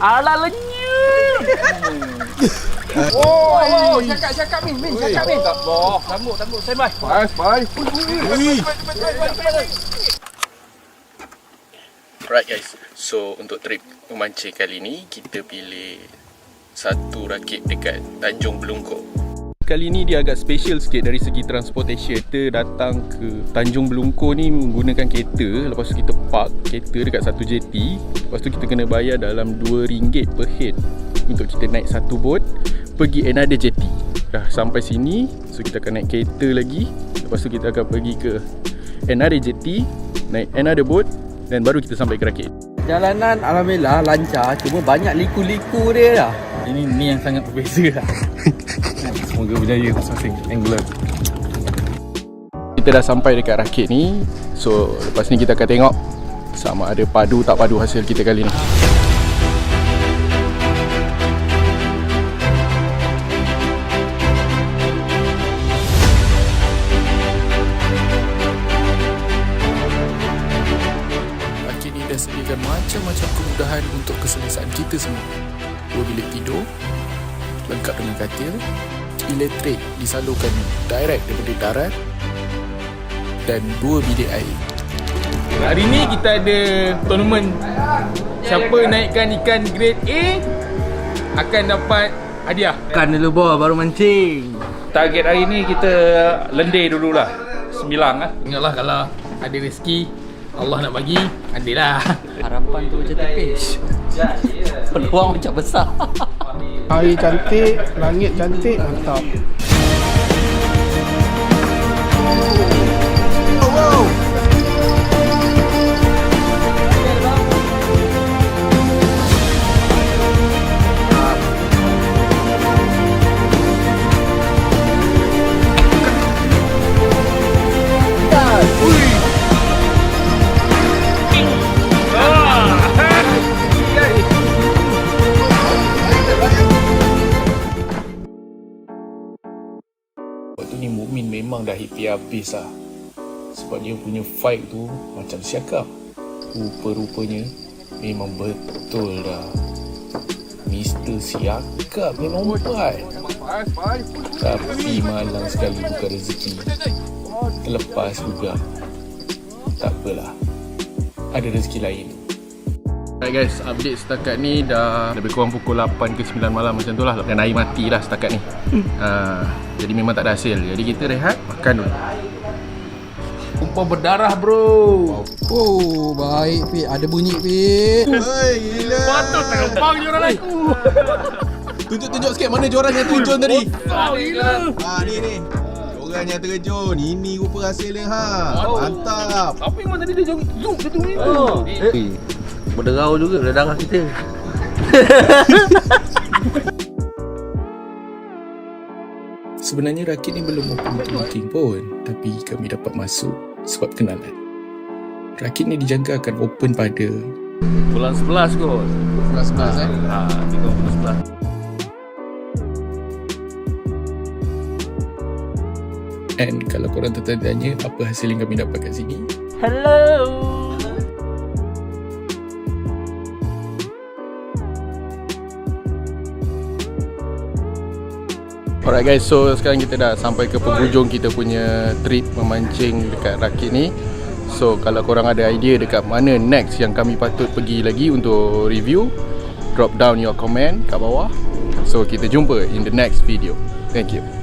Alah lenyap. Oh, oh, cakap cakap Min, Min, cakap Min. Tak boh, tambuk tambuk standby. Bye, bye. Alright guys, so untuk trip memancing kali ni kita pilih satu rakit dekat Tanjung Belungkok. Kali ni dia agak special sikit dari segi transportation. Kita datang ke Tanjung Belungkor ni menggunakan kereta. Lepas tu kita park kereta dekat satu jeti. Lepas tu kita kena bayar dalam RM2 per head untuk kita naik satu boat pergi another jeti. Dah sampai sini, so kita akan naik kereta lagi. Lepas tu kita akan pergi ke another jeti, naik another boat dan baru kita sampai ke rakit. Jalanan Alhamdulillah lancar Cuma banyak liku-liku dia dah Ini ni yang sangat berbeza lah. Semoga berjaya masing-masing angler. Kita dah sampai dekat rakit ni. So lepas ni kita akan tengok sama ada padu tak padu hasil kita kali ni. Rakit ni dah sediakan macam-macam kemudahan untuk keselesaan kita semua. Dua bilik tidur, lengkap dengan katil, elektrik disalurkan direct daripada darat dan dua bilik air. Hari ni kita ada tournament. Siapa naikkan ikan grade A akan dapat hadiah. Kan dulu boh baru mancing Target hari ni kita lendir dululah. Sembilan lah. Ingatlah kalau ada rezeki Allah nak bagi, adalah. Harapan tu macam tipis Peluang macam besar Hari cantik, langit cantik, mantap. Ni Mukmin memang dah happy habis lah. Sebab dia punya fight tu macam siakap. Rupa-rupanya memang betul dah. Mr. Siakap memang umpat. Tapi malang sekali bukan rezeki. Terlepas juga. Tak apalah. Ada rezeki lain. Alright guys, update setakat ni dah lebih kurang pukul 8 ke 9 malam macam tu lah Dan air mati lah setakat ni uh, Jadi memang tak ada hasil Jadi kita rehat, makan dulu Umpah berdarah bro. Oh, baik, Pit. Ada bunyi, Pit. Hei, gila. Patut terbang je orang lain. Tunjuk-tunjuk sikit mana joran yang terjun tadi. Oh, gila. Ha, ni, ni. Joran yang terjun. Ini rupa hasil dia, ha. Mantap. Apa yang tadi dia jom zoom dia tu ni? Oh, eh. Berderau juga dah darah kita Sebenarnya rakit ni belum open untuk booking pun Tapi kami dapat masuk sebab kenalan Rakit ni dijangka akan open pada Bulan 11 kot. Bulan 11, eh. Ha, 3 bulan 11. And kalau korang tertanya apa hasil yang kami dapat kat sini Hello Alright guys, so sekarang kita dah sampai ke penghujung kita punya trip memancing dekat rakit ni. So kalau korang ada idea dekat mana next yang kami patut pergi lagi untuk review Drop down your comment kat bawah. So kita jumpa in the next video. Thank you